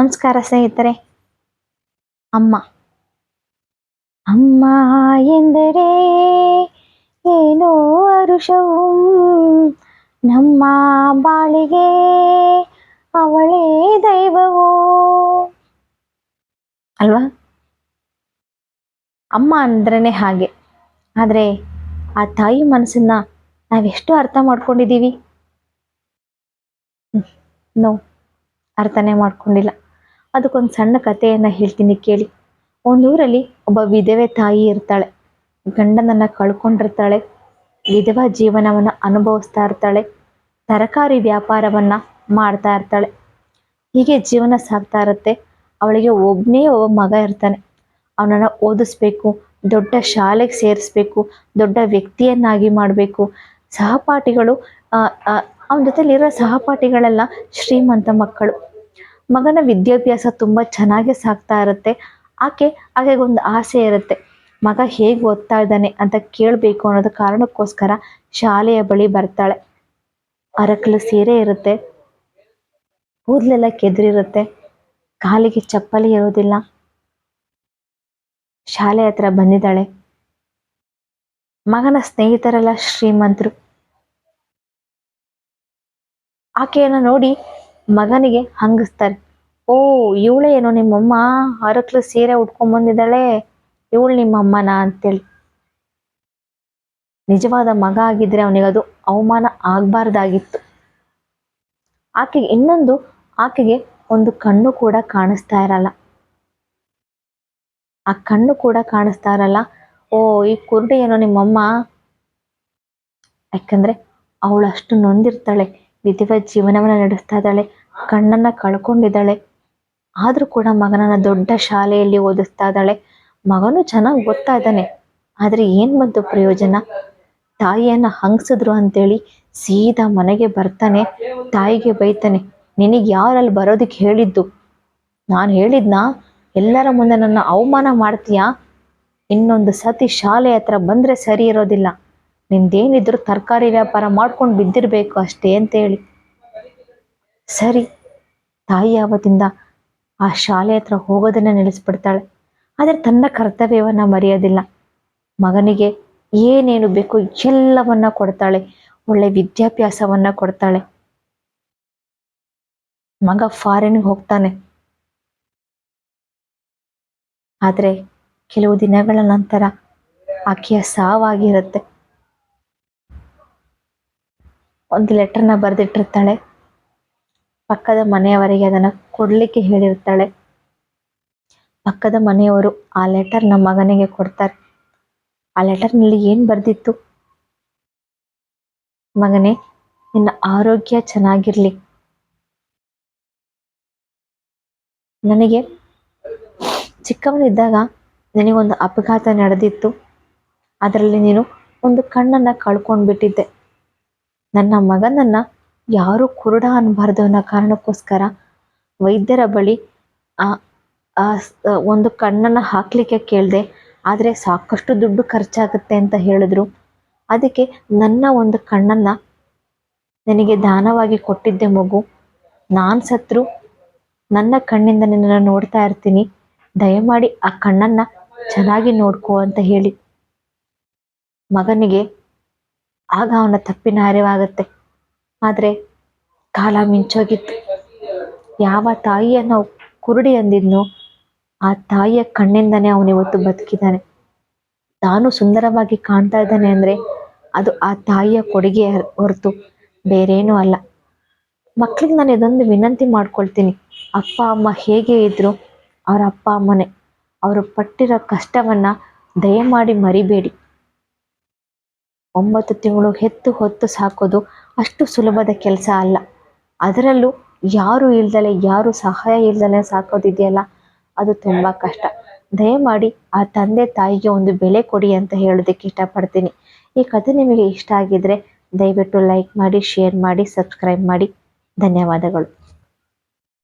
ನಮಸ್ಕಾರ ಸ್ನೇಹಿತರೆ. ಅಮ್ಮ. ಅಮ್ಮ ಎಂದರೆ ಏನೋ ಅರುಷವು? ನಮ್ಮ ಬಾಳಿಗೆ ಅವಳೇ ದೈವವು? ಅಲ್ವಾ? ಅಮ್ಮ ಅಂದ್ರೇ ಹಾಗೆ. ಆದರೆ ಆ ತಾಯಿ ಮನಸ್ಸನ್ನ ನಾವೆಷ್ಟು ಅರ್ಥ ಮಾಡ್ಕೊಂಡಿದ್ದೀವಿ? ನೋ, ಅರ್ಥನೇ ಮಾಡ್ಕೊಂಡಿಲ್ಲ. ಅದಕ್ಕೊಂದು ಸಣ್ಣ ಕಥೆಯನ್ನು ಹೇಳ್ತೀನಿ ಕೇಳಿ. ಒಂದೂರಲ್ಲಿ ಒಬ್ಬ ವಿಧವೆ ತಾಯಿ ಇರ್ತಾಳೆ. ಗಂಡನನ್ನ ಕಳ್ಕೊಂಡಿರ್ತಾಳೆ. ವಿಧವಾ ಜೀವನವನ್ನು ಅನುಭವಿಸ್ತಾ ಇರ್ತಾಳೆ. ತರಕಾರಿ ವ್ಯಾಪಾರವನ್ನ ಮಾಡ್ತಾ ಇರ್ತಾಳೆ. ಹೀಗೆ ಜೀವನ ಸಾಗ್ತಾ ಇರುತ್ತೆ. ಅವಳಿಗೆ ಒಬ್ಬನೇ ಒಬ್ಬ ಮಗ ಇರ್ತಾನೆ. ಅವನನ್ನು ಓದಿಸ್ಬೇಕು, ದೊಡ್ಡ ಶಾಲೆಗೆ ಸೇರಿಸ್ಬೇಕು, ದೊಡ್ಡ ವ್ಯಕ್ತಿಯನ್ನಾಗಿ ಮಾಡಬೇಕು. ಸಹಪಾಠಿಗಳು ಅವನ ಜೊತೆಲಿರೋ ಸಹಪಾಠಿಗಳೆಲ್ಲ ಶ್ರೀಮಂತ ಮಕ್ಕಳು. ಮಗನ ವಿದ್ಯಾಭ್ಯಾಸ ತುಂಬ ಚೆನ್ನಾಗಿ ಸಾಗ್ತಾ ಇರುತ್ತೆ. ಆಕೆ ಆಕೆಗೊಂದು ಆಸೆ ಇರುತ್ತೆ. ಮಗ ಹೇಗೆ ಓದ್ತಾ ಇದ್ದಾನೆ ಅಂತ ಕೇಳಬೇಕು ಅನ್ನೋದು ಕಾರಣಕ್ಕೋಸ್ಕರ ಶಾಲೆಯ ಬಳಿ ಬರ್ತಾಳೆ. ಅರಕಲು ಸೀರೆ ಇರುತ್ತೆ. ಕೂದಲೆಲ್ಲ ಕೆದರಿರುತ್ತೆ. ಕಾಲಿಗೆ ಚಪ್ಪಲಿ ಇರೋದಿಲ್ಲ. ಶಾಲೆ ಹತ್ರ ಬಂದಿದ್ದಾಳೆ. ಮಗನ ಸ್ನೇಹಿತರೆಲ್ಲ ಶ್ರೀಮಂತರು. ಆಕೆಯನ್ನು ನೋಡಿ ಮಗನಿಗೆ ಹಂಗಿಸ್ತಾರೆ. ಓ, ಇವಳೇ ಏನೋ ನಿಮ್ಮಮ್ಮ ಅರಕ್ಲು ಸೀರೆ ಉಟ್ಕೊಂಡ್ ಬಂದಿದ್ದಾಳೆ, ಇವಳು ನಿಮ್ಮಮ್ಮನ ಅಂತೇಳಿ. ನಿಜವಾದ ಮಗ ಆಗಿದ್ರೆ ಅವನಿಗದು ಅವಮಾನ ಆಗ್ಬಾರ್ದಾಗಿತ್ತು. ಆಕೆಗೆ ಇನ್ನೊಂದು, ಆಕೆಗೆ ಒಂದು ಕಣ್ಣು ಕೂಡ ಕಾಣಿಸ್ತಾ ಇರಲ್ಲ. ಆ ಕಣ್ಣು ಕೂಡ ಕಾಣಿಸ್ತಾ ಇರಲ್ಲ. ಓ, ಈ ಕುರುಡಿ ಏನೋ ನಿಮ್ಮಮ್ಮ. ಯಾಕಂದ್ರೆ ಅವಳಷ್ಟು ನೊಂದಿರ್ತಾಳೆ. ವಿಧಿವ ಜೀವನವನ್ನ ನಡೆಸ್ತಾ ಇದ್ದಾಳೆ, ಕಣ್ಣನ್ನ ಕಳ್ಕೊಂಡಿದ್ದಾಳೆ. ಆದ್ರೂ ಕೂಡ ಮಗನನ್ನ ದೊಡ್ಡ ಶಾಲೆಯಲ್ಲಿ ಓದಿಸ್ತಾ ಇದ್ದಾಳೆ. ಮಗನು ಚೆನ್ನಾಗಿ ಓದ್ತಾ ಇದ್ದಾನೆ. ಆದ್ರೆ ಏನ್ ಬಂತು ಪ್ರಯೋಜನ? ತಾಯಿಯನ್ನ ಹಂಗ್ಸಿದ್ರು ಅಂತೇಳಿ ಸೀದಾ ಮನೆಗೆ ಬರ್ತಾನೆ, ತಾಯಿಗೆ ಬೈತಾನೆ, ನಿನಗೆ ಯಾರಲ್ಲಿ ಬರೋದಕ್ಕೆ ಹೇಳಿದ್ದು? ನಾನು ಹೇಳಿದ್ನಾ? ಎಲ್ಲರ ಮುಂದೆ ನನ್ನ ಅವಮಾನ ಮಾಡ್ತೀಯಾ? ಇನ್ನೊಂದು ಸತಿ ಶಾಲೆ ಹತ್ರ ಬಂದ್ರೆ ಸರಿ ಇರೋದಿಲ್ಲ. ನಿಂದೇನಿದ್ರು ತರಕಾರಿ ವ್ಯಾಪಾರ ಮಾಡ್ಕೊಂಡು ಬಿದ್ದಿರ್ಬೇಕು ಅಷ್ಟೇ ಅಂತ ಹೇಳಿ. ಸರಿ, ತಾಯಿ ಆವತ್ತಿಂದ ಆ ಶಾಲೆ ಹತ್ರ ಹೋಗೋದನ್ನ ನಿಲ್ಲಿಸ್ಬಿಡ್ತಾಳೆ. ಆದರೆ ತನ್ನ ಕರ್ತವ್ಯವನ್ನ ಮರೆಯೋದಿಲ್ಲ. ಮಗನಿಗೆ ಏನೇನು ಬೇಕು ಎಲ್ಲವನ್ನ ಕೊಡ್ತಾಳೆ. ಒಳ್ಳೆ ವಿದ್ಯಾಭ್ಯಾಸವನ್ನ ಕೊಡ್ತಾಳೆ. ಮಗ ಫಾರಿನ್ಗೆ ಹೋಗ್ತಾನೆ. ಆದರೆ ಕೆಲವು ದಿನಗಳ ನಂತರ ಆಕೆಯ ಸಾವಾಗಿರುತ್ತೆ. ಒಂದು ಲೆಟರ್ನ ಬರೆದಿಟ್ಟಿರ್ತಾಳೆ. ಪಕ್ಕದ ಮನೆಯವರಿಗೆ ಅದನ್ನು ಕೊಡಲಿಕ್ಕೆ ಹೇಳಿರ್ತಾಳೆ. ಪಕ್ಕದ ಮನೆಯವರು ಆ ಲೆಟರ್ ನಮ್ಮ ಮಗನಿಗೆ ಕೊಡ್ತಾರೆ. ಆ ಲೆಟರ್ನಲ್ಲಿ ಏನು ಬರೆದಿತ್ತು? ಮಗನೇ, ನಿನ್ನ ಆರೋಗ್ಯ ಚೆನ್ನಾಗಿರ್ಲಿ. ನನಗೆ ಚಿಕ್ಕವನಿದ್ದಾಗ ನಿನಗೊಂದು ಅಪಘಾತ ನಡೆದಿತ್ತು. ಅದರಲ್ಲಿ ನೀನು ಒಂದು ಕಣ್ಣನ್ನು ಕಳ್ಕೊಂಡ್ಬಿಟ್ಟಿದ್ದೆ. ನನ್ನ ಮಗನನ್ನ ಯಾರು ಕುರುಡ ಅನ್ಬಾರ್ದು ಅನ್ನೋ ಕಾರಣಕ್ಕೋಸ್ಕರ ವೈದ್ಯರ ಬಳಿ ಆ ಒಂದು ಕಣ್ಣನ್ನು ಹಾಕ್ಲಿಕ್ಕೆ ಕೇಳಿದೆ, ಆದರೆ ಸಾಕಷ್ಟು ದುಡ್ಡು ಖರ್ಚಾಗುತ್ತೆ ಅಂತ ಹೇಳಿದ್ರು. ಅದಕ್ಕೆ ನನ್ನ ಒಂದು ಕಣ್ಣನ್ನು ನನಗೆ ದಾನವಾಗಿ ಕೊಟ್ಟಿದ್ದೆ ಮಗು. ನಾನು ಸತ್ರು, ನನ್ನ ಕಣ್ಣಿಂದ ನಿನ್ನನ್ನು ನೋಡ್ತಾ ಇರ್ತೀನಿ. ದಯಮಾಡಿ ಆ ಕಣ್ಣನ್ನು ಚೆನ್ನಾಗಿ ನೋಡ್ಕೋ ಅಂತ ಹೇಳಿ. ಮಗನಿಗೆ ಆಗ ಅವನ ತಪ್ಪಿನ ಅರಿವಾಗುತ್ತೆ. ಆದರೆ ಕಾಲ ಮಿಂಚೋಗಿತ್ತು. ಯಾವ ತಾಯಿಯನ್ನು ಕುರುಡಿ ಅಂದಿದ್ನೋ ಆ ತಾಯಿಯ ಕಣ್ಣಿಂದನೇ ಅವನಿವತ್ತು ಬದುಕಿದ್ದಾನೆ. ತಾನು ಸುಂದರವಾಗಿ ಕಾಣ್ತಾ ಇದ್ದಾನೆ ಅಂದ್ರೆ ಅದು ಆ ತಾಯಿಯ ಕೊಡುಗೆ ಹೊರತು ಬೇರೇನೂ ಅಲ್ಲ. ಮಕ್ಳಿಗೆ ನಾನು ಇದೊಂದು ವಿನಂತಿ ಮಾಡ್ಕೊಳ್ತೀನಿ. ಅಪ್ಪ, ಅಮ್ಮ ಹೇಗೆ ಇದ್ರು ಅವರ ಅಪ್ಪ, ಅಮ್ಮನೇ. ಅವರು ಪಟ್ಟಿರೋ ಕಷ್ಟವನ್ನ ದಯಮಾಡಿ ಮರಿಬೇಡಿ. ಒಂಬತ್ತು ತಿಂಗಳು ಹೆತ್ತು ಹೊತ್ತು ಸಾಕೋದು ಅಷ್ಟು ಸುಲಭದ ಕೆಲಸ ಅಲ್ಲ. ಅದರಲ್ಲೂ ಯಾರು ಇಲ್ದಲೆ, ಯಾರು ಸಹಾಯ ಇಲ್ದಲೆ ಸಾಕೋದಿದೆಯಲ್ಲ? ಅದು ತುಂಬ ಕಷ್ಟ. ದಯಮಾಡಿ ಆ ತಂದೆ ತಾಯಿಗೆ ಒಂದು ಬೆಲೆ ಕೊಡಿ ಅಂತ ಹೇಳೋದಕ್ಕೆ ಇಷ್ಟಪಡ್ತೀನಿ. ಈ ಕಥೆ ನಿಮಗೆ ಇಷ್ಟ ಆಗಿದ್ರೆ ದಯವಿಟ್ಟು ಲೈಕ್ ಮಾಡಿ, ಶೇರ್ ಮಾಡಿ, ಸಬ್ಸ್ಕ್ರೈಬ್ ಮಾಡಿ. ಧನ್ಯವಾದಗಳು.